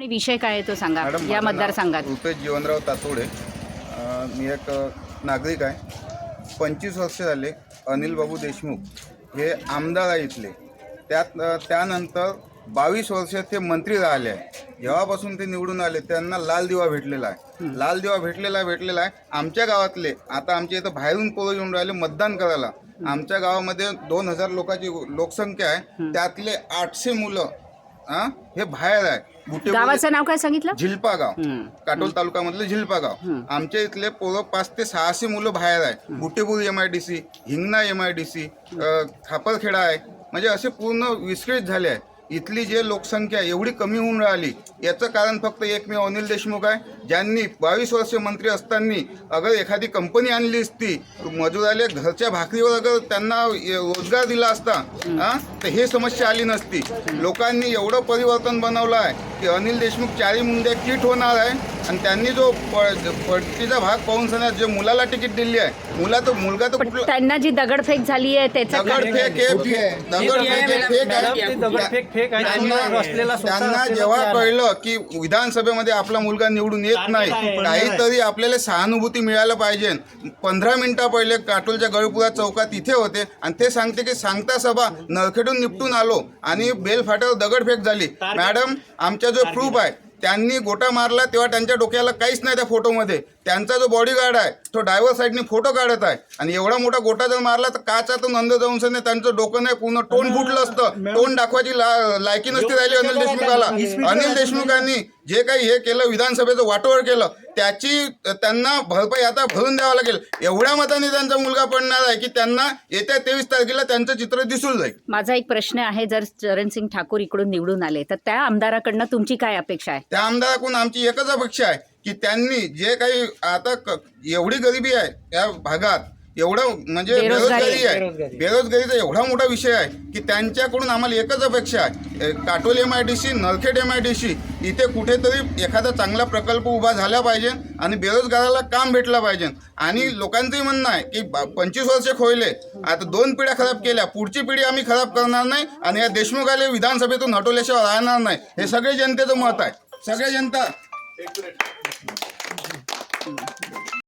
आणि विषय काय आहे तो सांगा मॅडम या माझं नाव मतदारसंघात. रुपेश जीवनराव तातोडे. अ, मी एक अ, नागरिक आहे. पंचवीस वर्ष झाले अनिल बाबू देशमुख हे आमदार आहे इथले. त्यात अ, त्यानंतर बावीस वर्ष ते मंत्री राहिले आहे. जेव्हापासून ते निवडून आले त्यांना लाल दिवा भेटलेला आहे. लाल दिवा भेटलेला भेटलेला आहे. आमच्या गावातले आता आमच्या इथं बाहेरून पोरं येऊन राहिले मतदान करायला. आमच्या गावामध्ये दोन हजार लोकांची लोकसंख्या आहे. त्यातले आठशे मुलं हा? हे बाहेर आहे. बुटे गावाचं नाव काय सांगितलं? झिल्पा गाव. हम्म. काटोल तालुक्यामधलं झिल्पा गाव. आमच्या इथले पोरं पाच ते सहाशे मुलं बाहेर आहे. Butepur M I D C Hingna M I D C Khaparkheda आहे. म्हणजे असे पूर्ण विस्कळीत झाले आहे. इथली जे लोकसंख्या एवढी कमी होऊन राहिली याचं कारण फक्त एकमेव अनिल देशमुख आहे ज्यांनी बावीस वर्ष मंत्री असताना अगर एखादी कंपनी आणली असती मजुराले घरच्या भाकरीवर अगर त्यांना रोजगार दिला असता हा तर हे समस्या आली नसती. लोकांनी एवढं परिवर्तन बनवलं आहे की अनिल देशमुख चारी मुंड्या किट होणार आहे आणि त्यांनी जो प- पट्टीचा भाग पाहून सणात जे मुलाला तिकीट दिली आहे मुला तर मुलगा तर पण कुठला? त्यांना जी दगडफेक झाली आहे त्याचं? दगडफेक दगडफेक फेक मॅडम, ते आहे दगडफेक फेक आहे. त्यांना जेव्हा. कळलं की विधानसभेमध्ये आपला मुलगा निवडून येत नाही काहीतरी आपल्याला सहानुभूती मिळायला पाहिजे. पंधरा मिनिटा पहिले काटोलच्या गळपुरा चौकात इथे होते आणि ते सांगते की सांगता सभा नरखेडून निपटून आलो आणि बेल फाट्यावर दगडफेक झाली. मॅडम आमचा जो प्रूफ आहे त्यांनी गोटा मारला तेव्हा त्यांच्या डोक्याला काहीच नाही त्या फोटोमध्ये. त्यांचा जो बॉडीगार्ड आहे तो ड्रायव्हर साईडने फोटो काढत आहे. आणि एवढा मोठा गोटा जर मारला तर काचा तो नंद जाऊन त्यांचं डोकं नाही पूर्ण तोंड फुटलं असतं. तोंड दाखवायची लायकी नसती राहिली अनिल देशमुखाला. अनिल देशमुखांनी जे काही हे केलं विधानसभेचं वाटोवर केलं त्याची त्यांना भरपाई आता भरून द्यावं लागेल. एवढ्या मताने त्यांचा मुलगा पडणार आहे की त्यांना येत्या तेवीस तारखेला त्यांचं चित्र दिसून जाईल. माझा एक प्रश्न आहे जर चरणसिंग ठाकूर इकडून निवडून आले तर त्या आमदाराकडनं तुमची काय अपेक्षा आहे? त्या आमदाराकडून आमची एकच अपेक्षा आहे की त्यांनी जे काही आता एवढी गरिबी आहे या भागात एवढं म्हणजे बेरोजगारी बेरोजगारी आहे. बेरोजगारी. बेरोजगारीचा एवढा मोठा विषय आहे की त्यांच्याकडून आम्हाला एकच अपेक्षा आहे. ए, Katol M I D C Narkhed M I D C इथे कुठेतरी एखादा चांगला प्रकल्प उभा झाला पाहिजे आणि बेरोजगाराला काम भेटलं पाहिजे. आणि लोकांचंही म्हणणं आहे की ब- पंचवीस वर्ष खोयले आता दोन पिढ्या खराब केल्या पुढची पिढी आम्ही खराब करणार नाही आणि या देशमुखाले विधानसभेतून हटवल्याशिवाय राहणार नाही. हे सगळे जनतेचं मत आहे. सगळे जनता